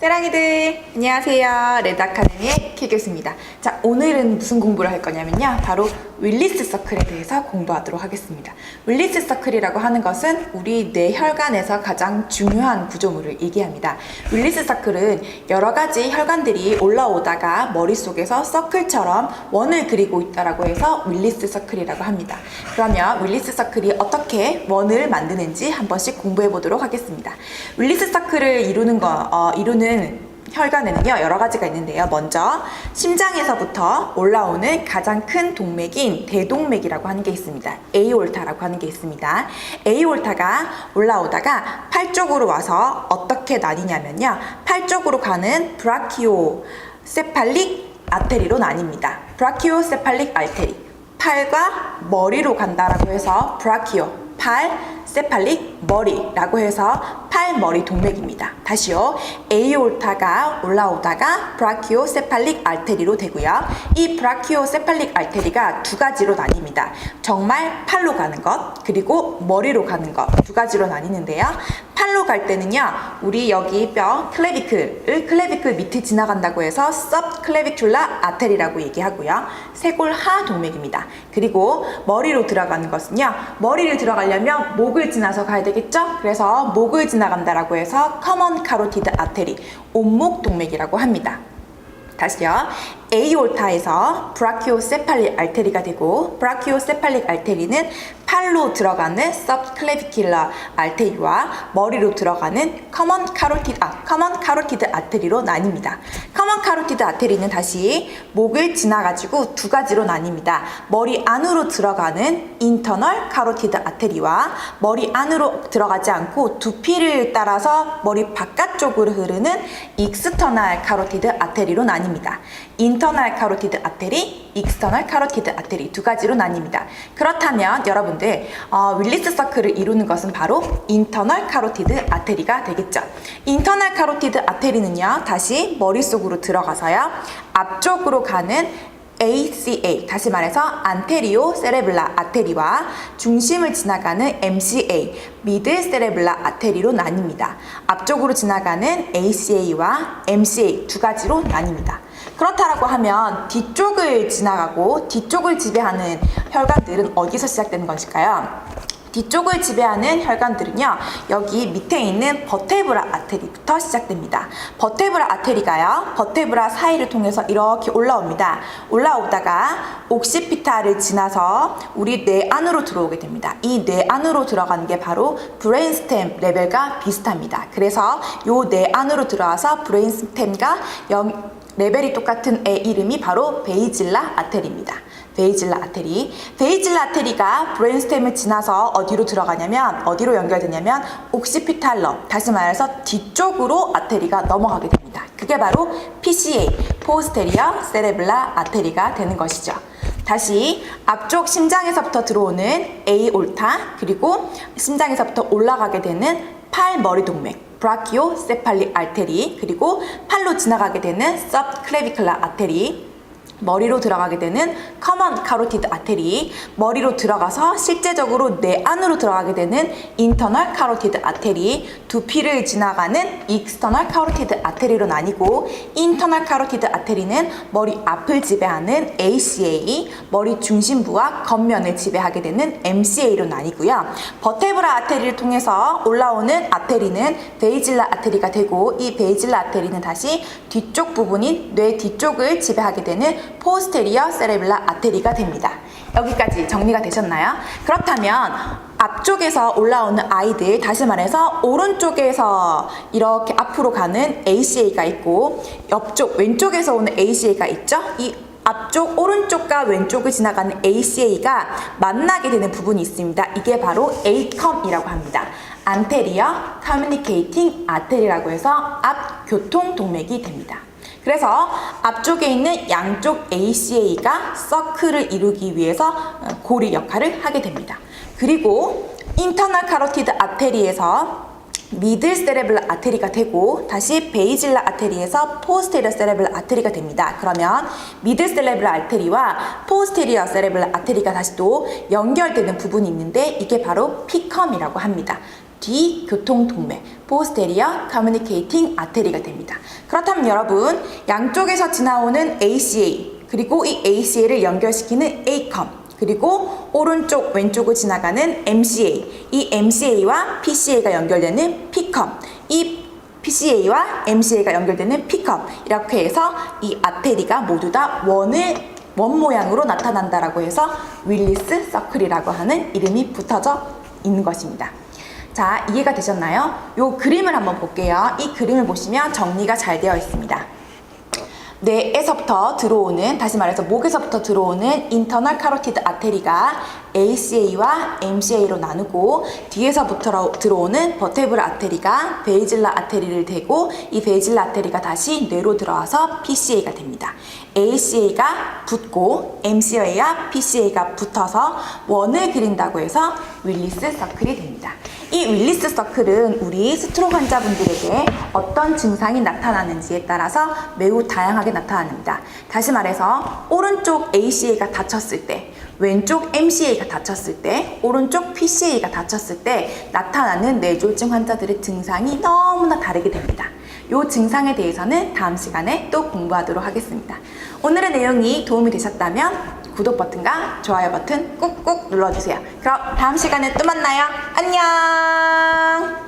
세랑이들 안녕하세요. 레드 아카데미의 키 교수입니다. 자 오늘은 무슨 공부를 할 거냐면요. 바로 윌리스 서클에 대해서 공부하도록 하겠습니다. 윌리스 서클이라고 하는 것은 우리 뇌 혈관에서 가장 중요한 구조물을 얘기합니다. 윌리스 서클은 여러 가지 혈관들이 올라오다가 머릿속에서 서클처럼 원을 그리고 있다라고 해서 윌리스 서클이라고 합니다. 그러면 윌리스 서클이 어떻게 원을 만드는지 한 번씩 공부해 보도록 하겠습니다. 윌리스 서클을 이루는 거 어, 이루는 혈관에는요 여러 가지가 있는데요. 먼저 심장에서부터 올라오는 가장 큰 동맥인 대동맥이라고 하는 게 있습니다. 에이올타라고 하는 게 있습니다. 에이올타가 올라오다가 팔 쪽으로 와서 어떻게 나뉘냐면요. 팔 쪽으로 가는 브라키오 세팔릭 아테리로 나뉩니다. 브라키오 세팔릭 알테리 팔과 머리로 간다라고 해서 브라키오 팔 세팔릭 머리라고 해서 팔머리 동맥입니다. 다시요. 에이올타가 올라오다가 브라키오 세팔릭 알테리로 되고요. 이 브라키오 세팔릭 알테리가 두 가지로 나뉩니다. 정말 팔로 가는 것 그리고 머리로 가는 것 두 가지로 나뉘는데요. 팔로 갈 때는요. 우리 여기 뼈 클레비클을 클레비클 밑에 지나간다고 해서 섭 클레비큘라 아테리라고 얘기하고요. 쇄골하 동맥입니다. 그리고 머리로 들어가는 것은요. 머리를 들어가려면 목을 지나서 가야 되겠죠? 그래서 목을 지나간다라고 해서 커먼 카로티드 아테리 온목 동맥이라고 합니다. 다시요. 에이올타에서 브라키오세팔릭 알테리가 되고 브라키오세팔릭 알테리는 팔로 들어가는 서클레비킬러 알테리와 머리로 들어가는 커먼 카로티드 아, 커먼 카로티드 아테리로 나뉩니다. 커먼 카로티드 아테리는 다시 목을 지나 가지고 두 가지로 나뉩니다. 머리 안으로 들어가는 인터널 카로티드 아테리와 머리 안으로 들어가지 않고 두피를 따라서 머리 바깥쪽으로 흐르는 익스터널 카로티드 아테리로 나뉩니다. 인 터널 카로티드 아테리, 익스터널 카로티드 아테리 두 가지로 나뉩니다. 그렇다면 여러분들 어, 윌리스 서클을 이루는 것은 바로 인터널 카로티드 아테리가 되겠죠. 인터널 카로티드 아테리는요. 다시 머릿속으로 들어가서요. 앞쪽으로 가는 ACA 다시 말해서 안테리오 세레블라 아테리와 중심을 지나가는 MCA 미드 세레블라 아테리로 나뉩니다. 앞쪽으로 지나가는 ACA와 MCA 두 가지로 나뉩니다. 그렇다라고 하면 뒤쪽을 지나가고 뒤쪽을 지배하는 혈관들은 어디서 시작되는 것일까요? 뒤쪽을 지배하는 혈관들은요 여기 밑에 있는 버테브라 아테리부터 시작됩니다. 버테브라 아테리가요 버테브라 사이를 통해서 이렇게 올라옵니다. 올라오다가 옥시피타를 지나서 우리 뇌 안으로 들어오게 됩니다. 이 뇌 안으로 들어가는 게 바로 브레인스템 레벨과 비슷합니다. 그래서 요 뇌 안으로 들어와서 브레인스템과 영, 레벨이 똑같은 애 이름이 바로 베이질라 아테리입니다. 베이질라 아테리. 베이질라 아테리가 브레인스템을 지나서 어디로 들어가냐면 어디로 연결되냐면 옥시피탈럼 다시 말해서 뒤쪽으로 아테리가 넘어가게 됩니다. 그게 바로 PCA 포스테리어 세레블라 아테리가 되는 것이죠. 다시 앞쪽 심장에서부터 들어오는 에이올타 그리고 심장에서부터 올라가게 되는 팔머리 동맥 브라키오 세팔릭 알테리 그리고 팔로 지나가게 되는 섭 클레비클라 아테리 머리로 들어가게 되는 커먼 카로티드 아테리 머리로 들어가서 실제적으로 뇌 안으로 들어가게 되는 인터널 카로티드 아테리 두피를 지나가는 익스터널 카로티드 아테리로 나뉘고 인터널 카로티드 아테리는 머리 앞을 지배하는 ACA 머리 중심부와 겉면을 지배하게 되는 MCA로 나뉘고요. 버테브라 아테리를 통해서 올라오는 아테리는 베이질라 아테리가 되고 이 베이질라 아테리는 다시 뒤쪽 부분인 뇌 뒤쪽을 지배하게 되는 포스테리어 세레블라 아테리가 됩니다. 여기까지 정리가 되셨나요? 그렇다면 앞쪽에서 올라오는 아이들 다시 말해서 오른쪽에서 이렇게 앞으로 가는 ACA가 있고 옆쪽 왼쪽에서 오는 ACA가 있죠? 이 앞쪽 오른쪽과 왼쪽을 지나가는 ACA가 만나게 되는 부분이 있습니다. 이게 바로 ACOM이라고 합니다. 안테리어 커뮤니케이팅 아테리라고 해서 앞 교통 동맥이 됩니다. 그래서 앞쪽에 있는 양쪽 ACA가 서클을 이루기 위해서 고리 역할을 하게 됩니다. 그리고 인터널 카로티드 아테리에서 미들 세레블라 아테리가 되고 다시 베이질라 아테리에서 포스테리어 세레블라 아테리가 됩니다. 그러면 미들 세레블라 아테리와 포스테리어 세레블라 아테리가 다시 또 연결되는 부분이 있는데 이게 바로 피컴이라고 합니다. 뒤 교통 동맥 posterior communicating artery가 됩니다. 그렇다면 여러분 양쪽에서 지나오는 ACA 그리고 이 ACA를 연결시키는 ACOM 그리고 오른쪽 왼쪽을 지나가는 MCA 이 MCA와 PCA가 연결되는 PCOM 이 PCA와 MCA가 연결되는 피컵 이렇게 해서 이 아테리가 모두 다 원을 원 모양으로 나타난다라고 해서 윌리스 서클이라고 하는 이름이 붙어져 있는 것입니다. 자, 이해가 되셨나요? 요 그림을 한번 볼게요. 이 그림을 보시면 정리가 잘 되어 있습니다. 뇌에서부터 들어오는 다시 말해서 목에서부터 들어오는 인터널 카로티드 아테리가 ACA와 MCA로 나누고 뒤에서 부터 들어오는 버테브라 아테리가 베이질라 아테리를 대고 이 베이질라 아테리가 다시 뇌로 들어와서 PCA가 됩니다. ACA가 붙고 MCA와 PCA가 붙어서 원을 그린다고 해서 윌리스 서클이 됩니다. 이 윌리스 서클은 우리 스트로크 환자분들에게 어떤 증상이 나타나는지에 따라서 매우 다양하게 나타납니다. 다시 말해서 오른쪽 ACA가 다쳤을 때, 왼쪽 MCA가 다쳤을 때, 오른쪽 PCA가 다쳤을 때 나타나는 뇌졸중 환자들의 증상이 너무나 다르게 됩니다. 이 증상에 대해서는 다음 시간에 또 공부하도록 하겠습니다. 오늘의 내용이 도움이 되셨다면 구독 버튼과 좋아요 버튼 꾹꾹 눌러주세요. 그럼 다음 시간에 또 만나요. 안녕!